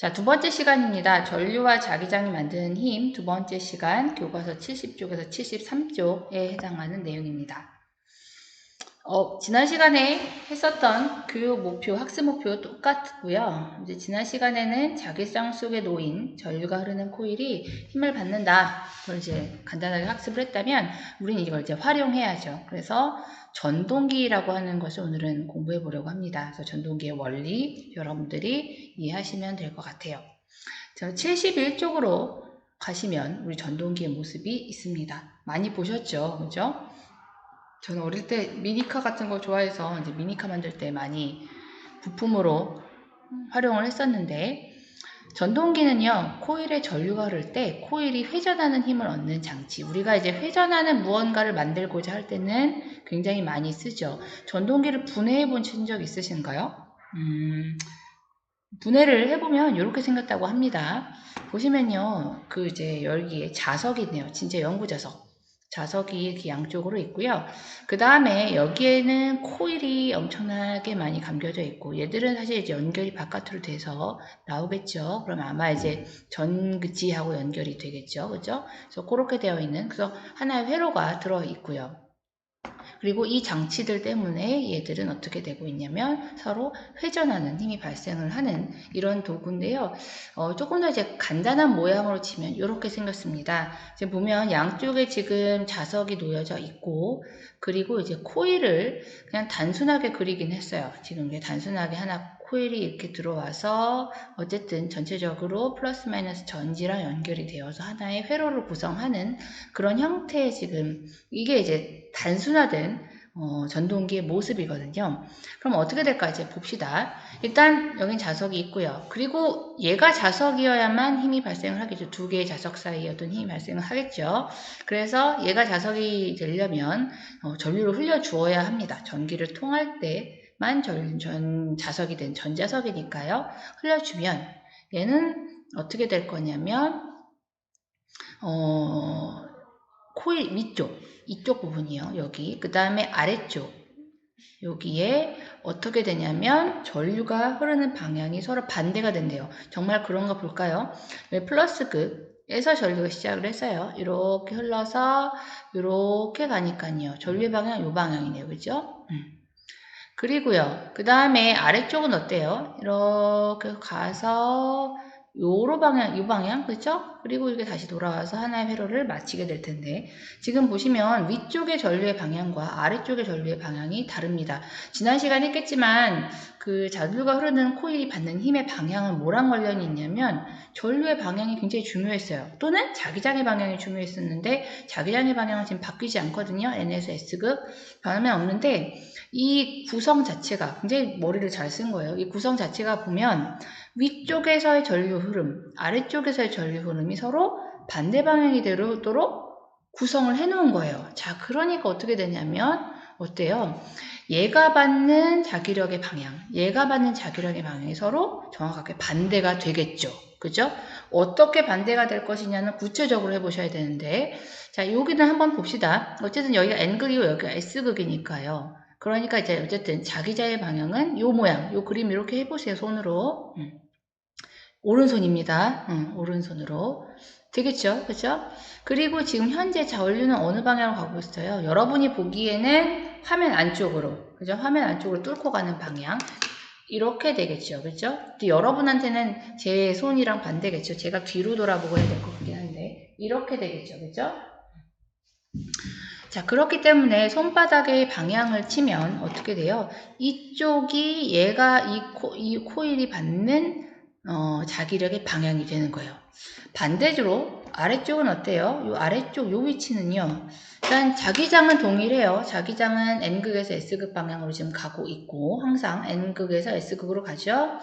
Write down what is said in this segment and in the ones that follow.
자, 두 번째 시간입니다. 전류와 자기장이 만드는 힘 두 번째 시간 교과서 70쪽에서 73쪽에 해당하는 내용입니다. 어, 지난 시간에 했었던 교육 목표, 학습 목표 똑같고요. 이제 지난 시간에는 자기장 속에 놓인 전류가 흐르는 코일이 힘을 받는다. 그걸 이제 간단하게 학습을 했다면 우리는 이걸 이제 활용해야죠. 그래서 전동기라고 하는 것을 오늘은 공부해 보려고 합니다. 그래서 전동기의 원리 여러분들이 이해하시면 될 것 같아요. 자, 71쪽으로 가시면 우리 전동기의 모습이 있습니다. 많이 보셨죠? 그죠? 저는 어릴 때 미니카 같은 거 좋아해서 이제 미니카 만들 때 많이 부품으로 활용을 했었는데 전동기는요 코일에 전류가 흐를 때 코일이 회전하는 힘을 얻는 장치. 우리가 이제 회전하는 무언가를 만들고자 할 때는 굉장히 많이 쓰죠. 전동기를 분해해 보신 적 있으신가요? 음, 분해를 해보면 이렇게 생겼다고 합니다. 보시면요 그 이제 열기에 자석이 있네요. 진짜 연구 자석 자석이 양쪽으로 있고요. 그 다음에 여기에는 코일이 엄청나게 많이 감겨져 있고 얘들은 사실 이제 연결이 바깥으로 돼서 나오겠죠. 그럼 아마 이제 전지하고 연결이 되겠죠. 그죠? 그래서 그렇게 되어 있는 그래서 하나의 회로가 들어 있고요. 그리고 이 장치들 때문에 얘들은 어떻게 되고 있냐면 서로 회전하는 힘이 발생을 하는 이런 도구인데요. 어, 조금 더 이제 간단한 모양으로 치면 이렇게 생겼습니다. 지금 보면 양쪽에 지금 자석이 놓여져 있고 그리고 이제 코일을 그냥 단순하게 그리긴 했어요. 지금 이게 단순하게 하나 코일이 이렇게 들어와서 어쨌든 전체적으로 플러스 마이너스 전지랑 연결이 되어서 하나의 회로를 구성하는 그런 형태의 지금 이게 이제 단순화된 어, 전동기의 모습이거든요. 그럼 어떻게 될까 이제 봅시다. 일단 여긴 자석이 있고요. 그리고 얘가 자석이어야만 힘이 발생을 하겠죠. 두 개의 자석 사이에 어떤 힘이 발생을 하겠죠. 그래서 얘가 자석이 되려면 어, 전류를 흘려 주어야 합니다. 전기를 통할 때 만 전, 전 자석이 된 전자석이니까요. 흘려주면 얘는 어떻게 될 거냐면 어, 코일 위쪽 이쪽 부분이요. 여기 그 다음에 아래쪽 여기에 어떻게 되냐면 전류가 흐르는 방향이 서로 반대가 된대요. 정말 그런가 볼까요? 플러스 극에서 전류가 시작을 했어요. 이렇게 흘러서 이렇게 가니까요. 전류의 방향 이 방향이네요. 그죠? 음. 그리고요. 그 다음에 아래쪽은 어때요? 이렇게 가서 요로 방향, 요 방향, 그렇죠? 그리고 이렇게 다시 돌아와서 하나의 회로를 마치게 될 텐데 지금 보시면 위쪽의 전류의 방향과 아래쪽의 전류의 방향이 다릅니다. 지난 시간에 했겠지만 그 전류가 흐르는 코일이 받는 힘의 방향은 뭐랑 관련이 있냐면 전류의 방향이 굉장히 중요했어요. 또는 자기장의 방향이 중요했었는데 자기장의 방향은 지금 바뀌지 않거든요. N에서 S극 변하면 없는데 이 구성 자체가 굉장히 머리를 잘 쓴 거예요. 이 구성 자체가 보면 위쪽에서의 전류 흐름, 아래쪽에서의 전류 흐름이 서로 반대 방향이 되도록 구성을 해 놓은 거예요. 자, 그러니까 어떻게 되냐면 어때요? 얘가 받는 자기력의 방향, 얘가 받는 자기력의 방향이 서로 정확하게 반대가 되겠죠. 그죠? 어떻게 반대가 될 것이냐는 구체적으로 해보셔야 되는데, 자, 여기는 한번 봅시다. 어쨌든 여기가 N극이고 여기가 S극이니까요. 그러니까 이제 어쨌든 자기자의 방향은 요 모양, 요 그림 이렇게 해보세요. 손으로. 음. 오른손입니다. 음, 오른손으로. 되겠죠? 그죠? 그리고 지금 현재 자원류는 어느 방향으로 가고 있어요? 여러분이 보기에는 화면 안쪽으로, 그죠? 화면 안쪽으로 뚫고 가는 방향. 이렇게 되겠죠. 그죠? 여러분한테는 제 손이랑 반대겠죠. 제가 뒤로 돌아보고 해야 될 것 같긴 한데. 이렇게 되겠죠. 그죠? 자, 그렇기 때문에 손바닥의 방향을 치면 어떻게 돼요? 이쪽이 얘가 이, 코, 이 코일이 받는 어, 자기력의 방향이 되는 거예요. 반대로 아래쪽은 어때요? 이 아래쪽 요 위치는요. 일단 자기장은 동일해요. 자기장은 N극에서 S극 방향으로 지금 가고 있고 항상 N극에서 S극으로 가죠.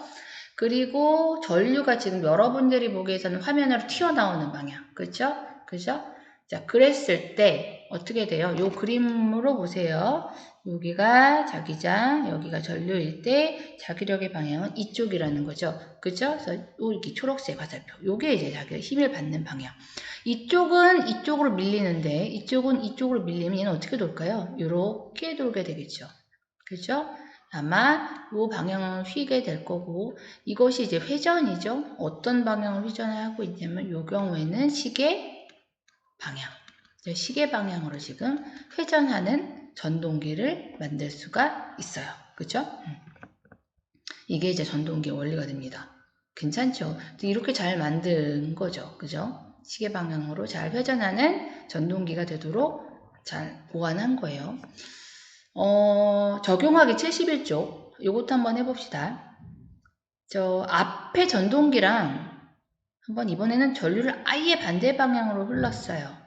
그리고 전류가 지금 여러분들이 보기에서는 화면으로 튀어나오는 방향. 그렇죠? 그죠? 자, 그랬을 때 어떻게 돼요? 요 그림으로 보세요. 여기가 자기장, 여기가 전류일 때 자기력의 방향은 이쪽이라는 거죠. 그죠? 그래서 이렇게 초록색 화살표. 요게 이제 자기 힘을 받는 방향. 이쪽은 이쪽으로 밀리는데 이쪽은 이쪽으로 밀리면 얘는 어떻게 돌까요? 이렇게 돌게 되겠죠. 그죠? 아마 이 방향을 휘게 될 거고 이것이 이제 회전이죠. 어떤 방향을 회전을 하고 있냐면 이 경우에는 시계 방향. 시계 방향으로 지금 회전하는 전동기를 만들 수가 있어요. 음. 이게 이제 전동기 원리가 됩니다. 괜찮죠? 이렇게 잘 만든 거죠. 그죠? 시계 방향으로 잘 회전하는 전동기가 되도록 잘 보완한 거예요. 어, 적용하기 71쪽. 요것도 한번 해봅시다. 저 앞에 전동기랑 한번 이번에는 전류를 아예 반대 방향으로 흘렀어요.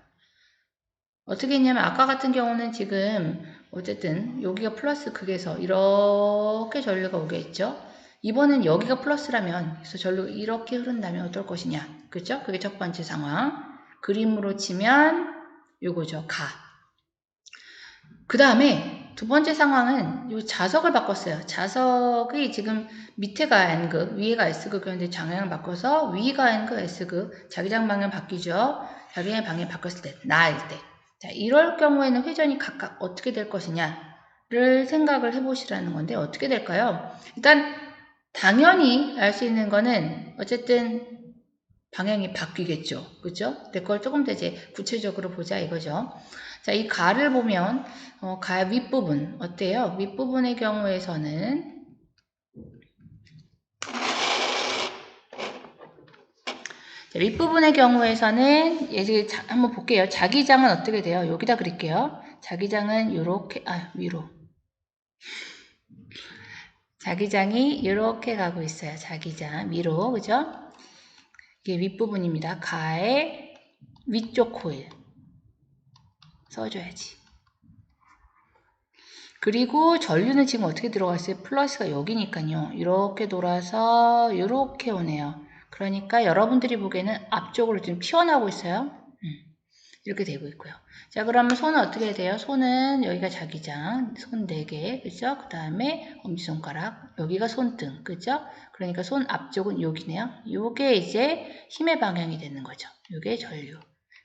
어떻게 했냐면 아까 같은 경우는 지금 어쨌든 여기가 플러스 극에서 이렇게 전류가 오겠죠. 이번엔 여기가 플러스라면 그래서 전류가 이렇게 흐른다면 어떨 것이냐. 그렇죠? 그게 첫 번째 상황. 그림으로 치면 요거죠. 가. 그 다음에 두 번째 상황은 요 자석을 바꿨어요. 자석이 지금 밑에가 N극, 위에가 S극이었는데 방향을 바꿔서 위가 N극, S극, 자기장 방향 바뀌죠. 자기장 방향 바꿨을 때, 나일 때. 자, 이럴 경우에는 회전이 각각 어떻게 될 것이냐를 생각을 해보시라는 건데 어떻게 될까요? 일단 당연히 알 수 있는 거는 어쨌든 방향이 바뀌겠죠. 그죠? 그걸 조금 더 이제 구체적으로 보자 이거죠. 자, 이 가를 보면 어, 가 윗부분 어때요? 윗부분의 경우에서는 윗부분의 경우에서는 예를 한번 볼게요. 자기장은 어떻게 돼요? 여기다 그릴게요. 자기장은 이렇게 아 위로 자기장이 이렇게 가고 있어요. 자기장 위로 그죠? 이게 윗부분입니다. 가의 위쪽 코일 써줘야지. 그리고 전류는 지금 어떻게 들어갔어요? 플러스가 여기니까요. 이렇게 돌아서 이렇게 오네요. 그러니까 여러분들이 보기에는 앞쪽으로 지금 튀어나오고 있어요. 음, 이렇게 되고 있고요. 자, 그러면 손은 어떻게 돼요? 손은 여기가 자기장, 손 4개, 그죠? 그 다음에 엄지손가락, 여기가 손등, 그죠? 그러니까 손 앞쪽은 여기네요. 요게 이제 힘의 방향이 되는 거죠. 요게 전류.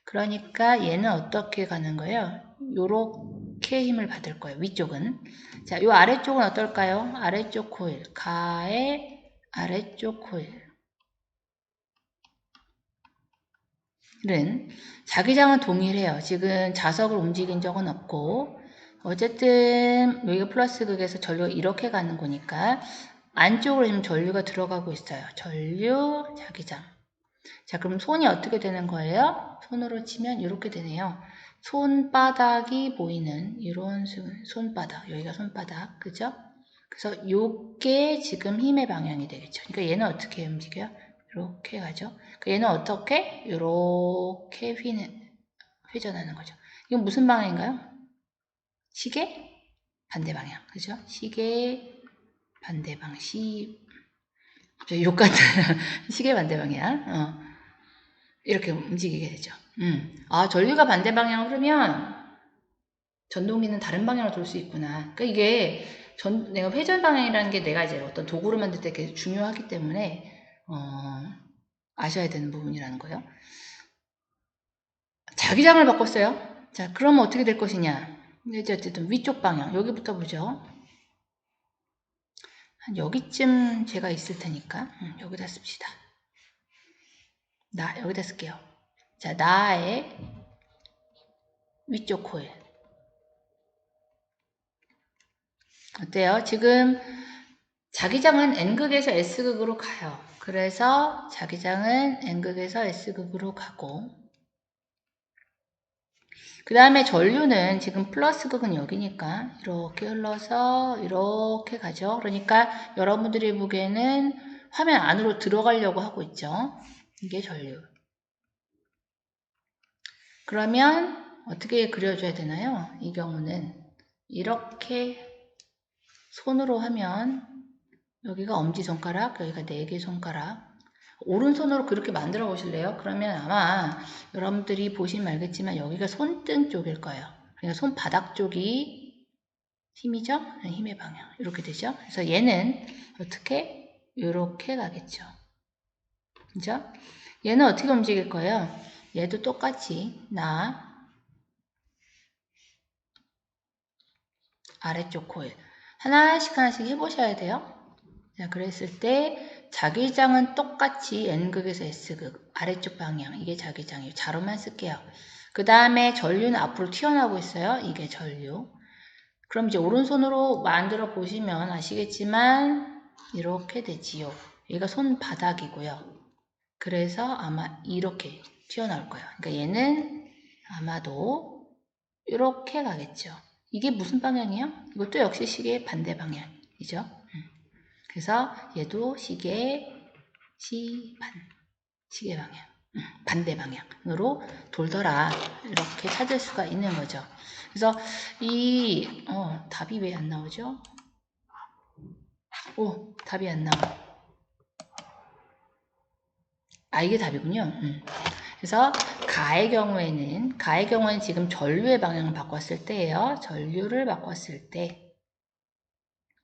그러니까 얘는 어떻게 가는 거예요? 요렇게 힘을 받을 거예요. 위쪽은. 자, 요 아래쪽은 어떨까요? 아래쪽 코일. 가의 아래쪽 코일. 은 자기장은 동일해요. 지금 자석을 움직인 적은 없고 어쨌든 여기가 플러스 극에서 전류가 이렇게 가는 거니까 안쪽으로 지금 전류가 들어가고 있어요. 전류, 자기장. 자, 그럼 손이 어떻게 되는 거예요? 손으로 치면 이렇게 되네요. 손바닥이 보이는 이런 손바닥, 여기가 손바닥, 그죠? 그래서 요게 지금 힘의 방향이 되겠죠. 그러니까 얘는 어떻게 움직여요? 이렇게 가죠. 그 얘는 어떻게? 이렇게 휘는, 회전하는 거죠. 이건 무슨 방향인가요? 시계? 반대 방향. 그죠? 시계, 반대 방향. 시, 갑자기 욕 같은 시계 반대 방향. 어. 이렇게 움직이게 되죠. 음. 아, 전류가 반대 방향으로 흐르면 전동기는 다른 방향으로 돌 수 있구나. 그러니까 이게 전, 내가 회전 방향이라는 게 내가 이제 어떤 도구를 만들 때 중요하기 때문에 어, 아셔야 되는 부분이라는 거예요. 자기장을 바꿨어요. 자, 그러면 어떻게 될 것이냐? 이제 어쨌든 위쪽 방향, 여기부터 보죠. 한 여기쯤 제가 있을 테니까, 음, 여기다 씁시다. 나, 여기다 쓸게요. 자, 나의 위쪽 코일. 어때요? 지금 자기장은 N극에서 S극으로 가요. 그래서 자기장은 N극에서 S극으로 가고 그 다음에 전류는 지금 플러스극은 여기니까 이렇게 흘러서 이렇게 가죠. 그러니까 여러분들이 보기에는 화면 안으로 들어가려고 하고 있죠. 이게 전류. 그러면 어떻게 그려줘야 되나요? 이 경우는 이렇게 손으로 하면 여기가 엄지손가락, 여기가 네 개 손가락. 오른손으로 그렇게 만들어 보실래요? 그러면 아마 여러분들이 보시면 알겠지만 여기가 손등 쪽일 거예요. 그러니까 손바닥 쪽이 힘이죠? 네, 힘의 방향. 이렇게 되죠? 그래서 얘는 어떻게? 이렇게 가겠죠. 그죠? 얘는 어떻게 움직일 거예요? 얘도 똑같이 나 아래쪽 코일 하나씩 하나씩 해보셔야 돼요. 자, 그랬을 때 자기장은 똑같이 N극에서 S극 아래쪽 방향 이게 자기장이에요. 자로만 쓸게요. 그 다음에 전류는 앞으로 튀어나오고 있어요. 이게 전류. 그럼 이제 오른손으로 만들어 보시면 아시겠지만 이렇게 되지요. 얘가 손바닥이고요. 그래서 아마 이렇게 튀어나올 거예요. 그러니까 얘는 아마도 이렇게 가겠죠. 이게 무슨 방향이에요? 이것도 역시 시계의 반대 방향이죠. 음. 그래서 얘도 시계 시반 시계 방향 음, 반대 방향으로 돌더라 이렇게 찾을 수가 있는 거죠. 그래서 이 어, 답이 왜 안 나오죠? 오 답이 안 나와. 아 이게 답이군요. 음. 그래서 가의 경우에는 가의 경우에는 지금 전류의 방향을 바꿨을 때예요. 전류를 바꿨을 때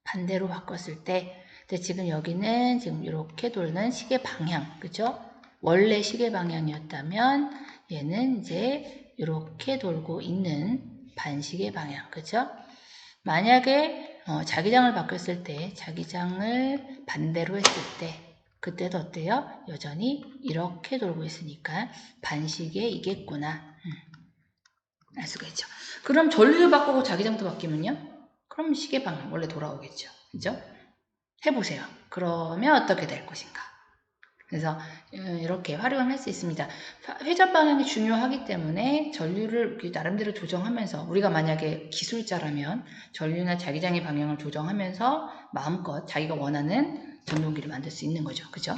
반대로 바꿨을 때 근데 지금 여기는 지금 이렇게 돌는 시계 방향 그죠? 원래 시계 방향이었다면 얘는 이제 이렇게 돌고 있는 반시계 방향 그죠? 만약에 어, 자기장을 바꿨을 때 자기장을 반대로 했을 때 그때도 어때요? 여전히 이렇게 돌고 있으니까 반시계이겠구나. 음. 알 수가 있죠. 그럼 전류를 바꾸고 자기장도 바뀌면요? 그럼 시계 방향 원래 돌아오겠죠. 그죠? 해보세요. 그러면 어떻게 될 것인가? 그래서 어, 이렇게 활용을 할 수 있습니다. 회전 방향이 중요하기 때문에 전류를 나름대로 조정하면서 우리가 만약에 기술자라면 전류나 자기장의 방향을 조정하면서 마음껏 자기가 원하는 전동기를 만들 수 있는 거죠. 그죠?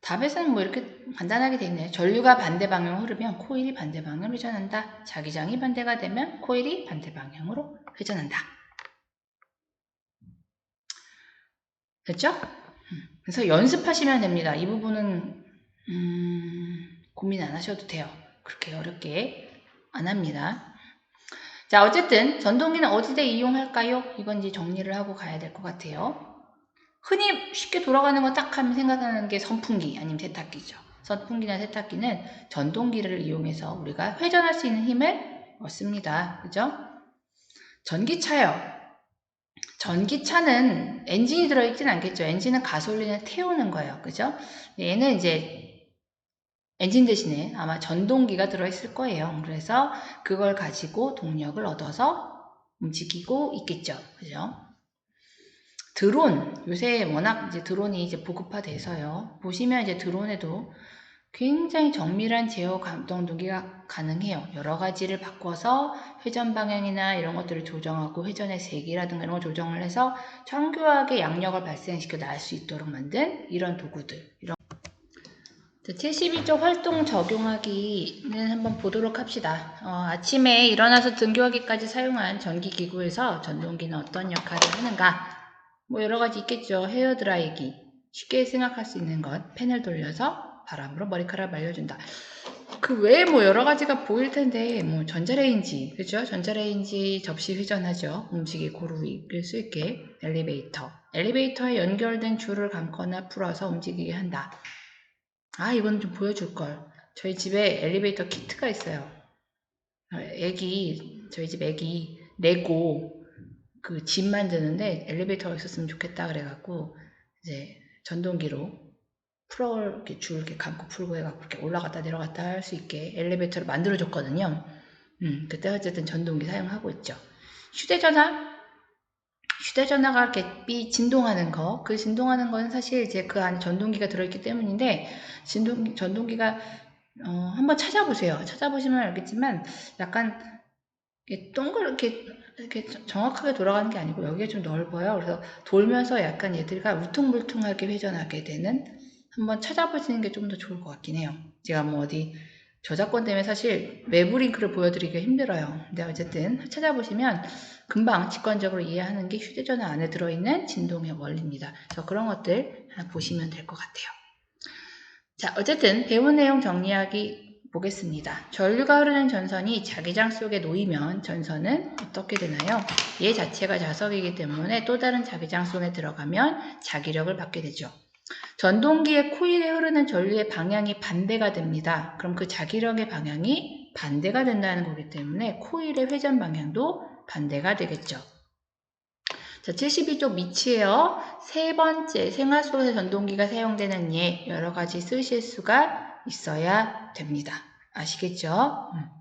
답에서는 뭐 이렇게 간단하게 돼 있네요. 전류가 반대 방향으로 흐르면 코일이 반대 방향으로 회전한다. 자기장이 반대가 되면 코일이 반대 방향으로 회전한다. 됐죠? 그래서 연습하시면 됩니다. 이 부분은 음, 고민 안 하셔도 돼요. 그렇게 어렵게 안 합니다. 자, 어쨌든 전동기는 어디다 이용할까요? 이건 이제 정리를 하고 가야 될 것 같아요. 흔히 쉽게 돌아가는 거 딱 하면 생각하는 게 선풍기 아니면 세탁기죠. 선풍기나 세탁기는 전동기를 이용해서 우리가 회전할 수 있는 힘을 얻습니다. 그죠? 전기차요. 전기차는 엔진이 들어있진 않겠죠. 엔진은 가솔린을 태우는 거예요. 그죠? 얘는 이제 엔진 대신에 아마 전동기가 들어있을 거예요. 그래서 그걸 가지고 동력을 얻어서 움직이고 있겠죠. 그죠? 드론, 요새 워낙 이제 드론이 이제 보급화돼서요. 보시면 이제 드론에도 굉장히 정밀한 제어 감동 동기가 가능해요. 여러 가지를 바꿔서 회전 방향이나 이런 것들을 조정하고 회전의 세기라든가 이런 걸 조정을 해서 정교하게 양력을 발생시켜 날 수 있도록 만든 이런 도구들, 이런 72조 활동 적용하기는 한번 보도록 합시다. 어, 아침에 일어나서 등교하기까지 사용한 전기기구에서 전동기는 어떤 역할을 하는가? 뭐 여러 가지 있겠죠. 헤어드라이기. 쉽게 생각할 수 있는 것. 팬을 돌려서 바람으로 머리카락을 말려준다. 그 외에 뭐 여러 가지가 보일 텐데, 뭐 전자레인지, 그죠? 전자레인지 접시 회전하죠. 음식이 고루 익을 수 있게. 엘리베이터. 엘리베이터에 연결된 줄을 감거나 풀어서 움직이게 한다. 아, 이건 좀 보여줄 걸. 저희 집에 엘리베이터 키트가 있어요. 어, 애기, 저희 집 애기 레고 그 집 만드는데 엘리베이터가 있었으면 좋겠다 그래갖고 이제 전동기로 풀어 이렇게 줄 이렇게 감고 풀고 해갖고 이렇게 올라갔다 내려갔다 할 수 있게 엘리베이터를 만들어줬거든요. 음, 그때 어쨌든 전동기 사용하고 있죠. 휴대전화 휴대전화가 이렇게 삐 진동하는 거, 그 진동하는 건 사실 이제 그 안에 전동기가 들어있기 때문인데, 진동, 전동기가, 어, 한번 찾아보세요. 찾아보시면 알겠지만, 약간, 동그랗게, 이렇게 정확하게 돌아가는 게 아니고, 여기가 좀 넓어요. 그래서 돌면서 약간 얘들과 울퉁불퉁하게 회전하게 되는, 한번 찾아보시는 게 좀 더 좋을 것 같긴 해요. 제가 뭐 어디, 저작권 때문에 사실 외부 링크를 보여드리기가 힘들어요. 근데 어쨌든 찾아보시면 금방 직관적으로 이해하는 게 휴대전화 안에 들어있는 진동의 원리입니다. 그래서 그런 것들 보시면 될 것 같아요. 자, 어쨌든 배운 내용 정리하기 보겠습니다. 전류가 흐르는 전선이 자기장 속에 놓이면 전선은 어떻게 되나요? 얘 자체가 자석이기 때문에 또 다른 자기장 속에 들어가면 자기력을 받게 되죠. 전동기의 코일에 흐르는 전류의 방향이 반대가 됩니다. 그럼 그 자기력의 방향이 반대가 된다는 거기 때문에 코일의 회전 방향도 반대가 되겠죠. 자, 72쪽 밑이에요. 세 번째, 생활 속에서 전동기가 사용되는 예, 여러 가지 쓰실 수가 있어야 됩니다. 아시겠죠? 음.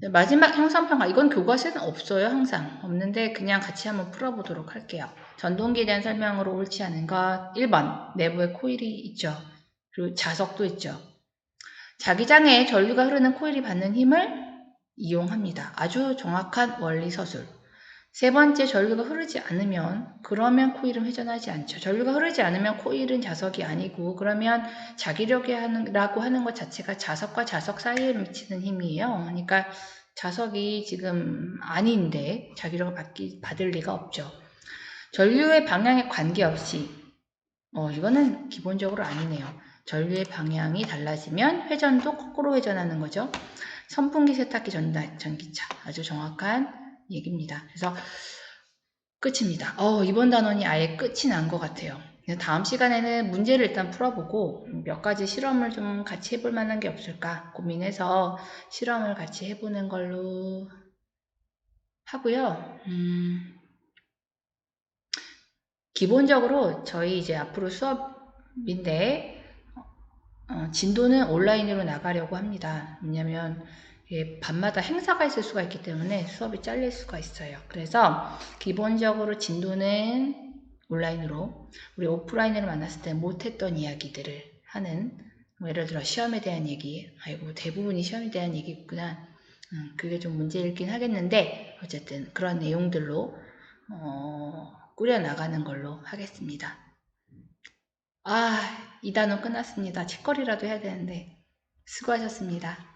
네, 마지막 형상평가. 이건 교과서에는 없어요, 항상. 없는데 그냥 같이 한번 풀어보도록 할게요. 전동기에 대한 설명으로 옳지 않은 것. 1번, 내부에 코일이 있죠. 그리고 자석도 있죠. 자기장에 전류가 흐르는 코일이 받는 힘을 이용합니다. 아주 정확한 원리 서술. 세 번째, 전류가 흐르지 않으면 그러면 코일은 회전하지 않죠. 전류가 흐르지 않으면 코일은 자석이 아니고 그러면 자기력이라고 하는 것 자체가 자석과 자석 사이에 미치는 힘이에요. 그러니까 자석이 지금 아닌데 자기력을 받기, 받을 리가 없죠. 전류의 방향에 관계없이 어, 이거는 기본적으로 아니네요. 전류의 방향이 달라지면 회전도 거꾸로 회전하는 거죠. 선풍기, 세탁기, 전다, 전기차 아주 정확한 얘기입니다. 그래서 끝입니다. 어, 이번 단원이 아예 끝이 난 것 같아요. 다음 시간에는 문제를 일단 풀어보고 몇 가지 실험을 좀 같이 해볼 만한 게 없을까 고민해서 실험을 같이 해보는 걸로 하고요. 음, 기본적으로 저희 이제 앞으로 수업인데 어, 진도는 온라인으로 나가려고 합니다. 왜냐면 예, 밤마다 행사가 있을 수가 있기 때문에 수업이 잘릴 수가 있어요. 그래서 기본적으로 진도는 온라인으로 우리 오프라인으로 만났을 때 못했던 이야기들을 하는 뭐 예를 들어 시험에 대한 얘기 아이고 대부분이 시험에 대한 얘기구나 음, 그게 좀 문제일긴 하겠는데 어쨌든 그런 내용들로 어, 꾸려나가는 걸로 하겠습니다. 아, 이 단원 끝났습니다. 책거리라도 해야 되는데 수고하셨습니다.